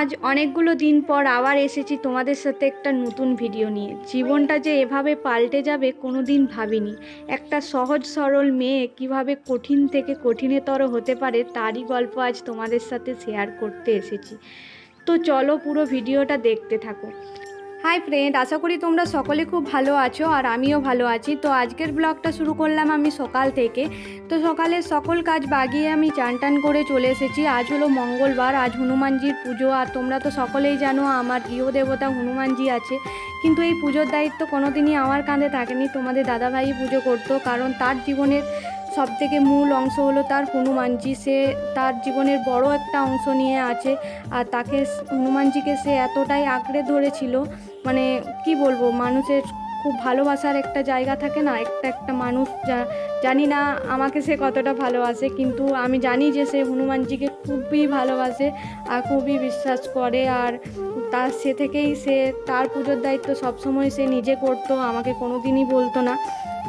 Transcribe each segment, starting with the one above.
আজ অনেকগুলো দিন পর আবার এসেছি তোমাদের সাথে একটা নতুন ভিডিও নিয়ে। জীবনটা যে এভাবে পাল্টে যাবে কোনো দিন ভাবিনি। একটা সহজ সরল মেয়ে কীভাবে কঠিন থেকে কঠিনতর হতে পারে তারই গল্প আজ তোমাদের সাথে শেয়ার করতে এসেছি। তো চলো পুরো ভিডিওটা দেখতে থাকো। হাই ফ্রেন্ড আশা করি তোমরা সকলে খুব ভালো আছো আর আমিও ভালো আছি। তো আজকের ব্লগটা শুরু করলাম আমি সকাল থেকে। তো সকালে সকল কাজ বাগিয়ে আমি চান টান করে চলে এসেছি। আজ হলো মঙ্গলবার, আজ হনুমানজির পুজো। আর তোমরা তো সকলেই জানো আমার গৃহদেবতা হনুমানজি আছে। কিন্তু এই পুজোর দায়িত্ব কোনোদিনই আমার কাঁধে থাকেনি। তোমাদের দাদাভাই পুজো করতো, কারণ তার জীবনের সব থেকে মূল অংশ হলো তার হনুমানজি। সে তার জীবনের বড় একটা অংশ নিয়ে আছে আর তাকে হনুমানজিকে সে এতটাই আঁকড়ে ধরেছিল মানে কি বলব, মানুষের খুব ভালোবাসার একটা জায়গা থাকে না, একটা একটা মানুষ জানি না আমাকে সে কতটা ভালোবাসে, কিন্তু আমি জানি যে সে হনুমানজিকে খুবই ভালোবাসে আর খুবই বিশ্বাস করে আর তার সে থেকেই সে, তার পুজোর দায়িত্ব সবসময় সে নিজে করতো, আমাকে কোনো দিনই বলতো না।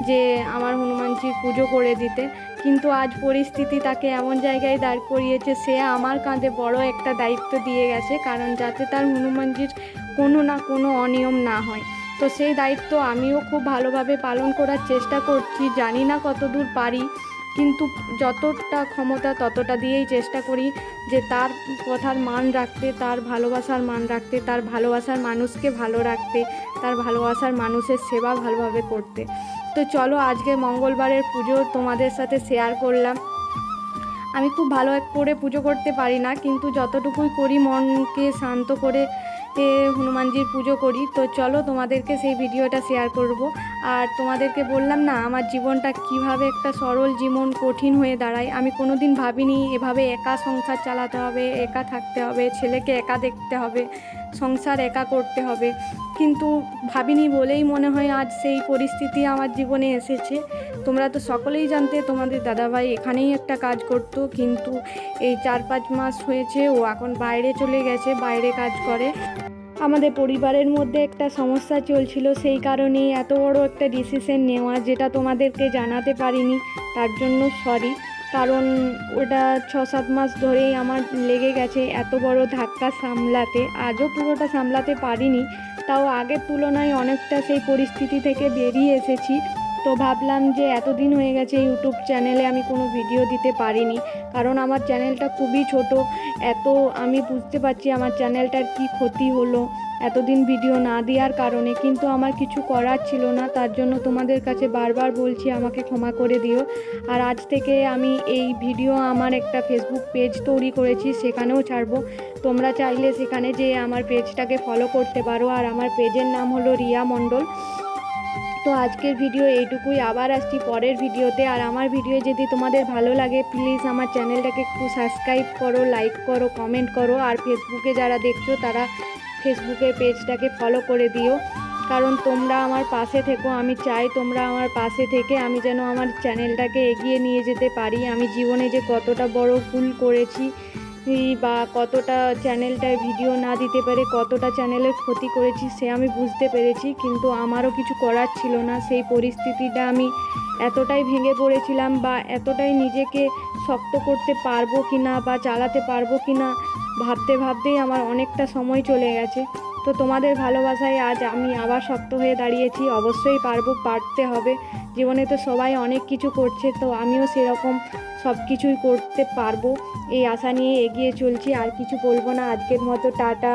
যে আমার হনুমানজির পুজো করে দিতে। কিন্তু আজ পরিস্থিতি তাকে এমন জায়গায় দাঁড় করিয়েছে, সে আমার কাঁধে বড় একটা দায়িত্ব দিয়ে গেছে, কারণ যাতে তার হনুমানজির কোনো না কোনো অনিয়ম না হয়। তো সেই দায়িত্ব আমিও খুব ভালোভাবে পালন করার চেষ্টা করছি, জানি না কতদূর পারি, কিন্তু যতটা ক্ষমতা ততটা দিয়েই চেষ্টা করি যে তার কথার মান রাখতে, তার ভালোবাসার মান রাখতে, তার ভালোবাসার মানুষকে ভালো রাখতে, তার ভালোবাসার মানুষের সেবা ভালোভাবে করতে। তো চলো আজকে মঙ্গলবারের পুজো তোমাদের সাথে শেয়ার করলাম। আমি খুব ভালো এক করে পুজো করতে পারি না, কিন্তু যতটুকুই করি মনকে শান্ত করে হনুমানজির পুজো করি। তো চলো তোমাদেরকে সেই ভিডিওটা শেয়ার করব। আর তোমাদেরকে বললাম না, আমার জীবনটা কীভাবে একটা সরল জীবন কঠিন হয়ে দাঁড়ায়। আমি কোনো দিন ভাবিনি, এভাবে একা সংসার চালাতে হবে, একা থাকতে হবে, ছেলেকে একা দেখতে হবে, সংসার একা করতে হবে। কিন্তু ভাবিনি বলেই মনে হয় আজ সেই পরিস্থিতি আমার জীবনে এসেছে। তোমরা তো সকলেই জানতে তোমাদের দাদাভাই এখানেই একটা কাজ করতো, কিন্তু এই চার পাঁচ মাস হয়েছে, ও এখন বাইরে চলে গেছে, বাইরে কাজ করে। আমাদের পরিবারের মধ্যে একটা সমস্যা চলছিল, সেই কারণেই এত বড় একটা ডিসিশন নেওয়া যেটা তোমাদেরকে জানাতে পারিনি, তার জন্য সরি কারণ ওটা ছ সাত মাস ধরেই আমার লেগে গেছে এত বড় ধাক্কা সামলাতে। আজও পুরোটা সামলাতে পারিনি, তাও আগের তুলনায় অনেকটা সেই পরিস্থিতি থেকে বেরিয়ে এসেছি। তো ভাবলাম যে এতদিন হয়ে গেছে ইউটিউব চ্যানেলে আমি কোনো ভিডিও দিতে পারিনি। কারণ আমার চ্যানেলটা খুবই ছোট। এত আমি বুঝতে পারছি আমার চ্যানেলটার কি ক্ষতি হলো। এতদিন ভিডিও না দেওয়ার কারণে কিন্তু আমার কিছু করার ছিল না। তার জন্য তোমাদের কাছে বারবার বলছি, আমাকে ক্ষমা করে দিও। আর আজ থেকে আমি এই ভিডিও আমার একটা ফেসবুক পেজ তৈরি করেছি, সেখানেও ছাড়বো। তোমরা চাইলে সেখানে যে আমার পেজটাকে ফলো করতে পারো। আর আমার পেজের নাম হলো রিয়া মণ্ডল। তো আজকের ভিডিও এইটুকুই। আবার আসছি পরের ভিডিওতে আর আমার ভিডিও যদি তোমাদের ভালো লাগে প্লিজ আমার চ্যানেলটাকে একটু সাবস্ক্রাইব করো লাইক করো কমেন্ট করো। আর ফেসবুকে যারা দেখছ, তারা ফেসবুকের পেজটাকে ফলো করে দিও। কারণ তোমরা আমার পাশে থেকো, আমি চাই তোমরা আমার পাশে থেকে আমি যেন আমার চ্যানেলটাকে এগিয়ে নিয়ে যেতে পারি। আমি জীবনে যে কতটা বড় ভুল করেছি বা কতটা চ্যানেলটায় ভিডিও না দিতে পারে কতটা চ্যানেলের ক্ষতি করেছি সে আমি বুঝতে পেরেছি, কিন্তু আমারও কিছু করার ছিল না। সেই পরিস্থিতিটা আমি এতটাই ভেঙে পড়েছিলাম বা এতটাই নিজেকে শক্ত করতে পারব কি না বা চালাতে পারব কি না ভাবতে ভাবতেই আমার অনেকটা সময় চলে গেছে। তো তোমাদের ভালোবাসায় আজ আমি আবার শক্ত হয়ে দাঁড়িয়েছি। অবশ্যই পারব, পারতে হবে। জীবনে তো সবাই অনেক কিছু করছে, তো আমিও সেরকম সব কিছুই করতে পারব। এই আশা নিয়ে এগিয়ে চলছি, আর কিছু বলব না। আজকের মতো টাটা।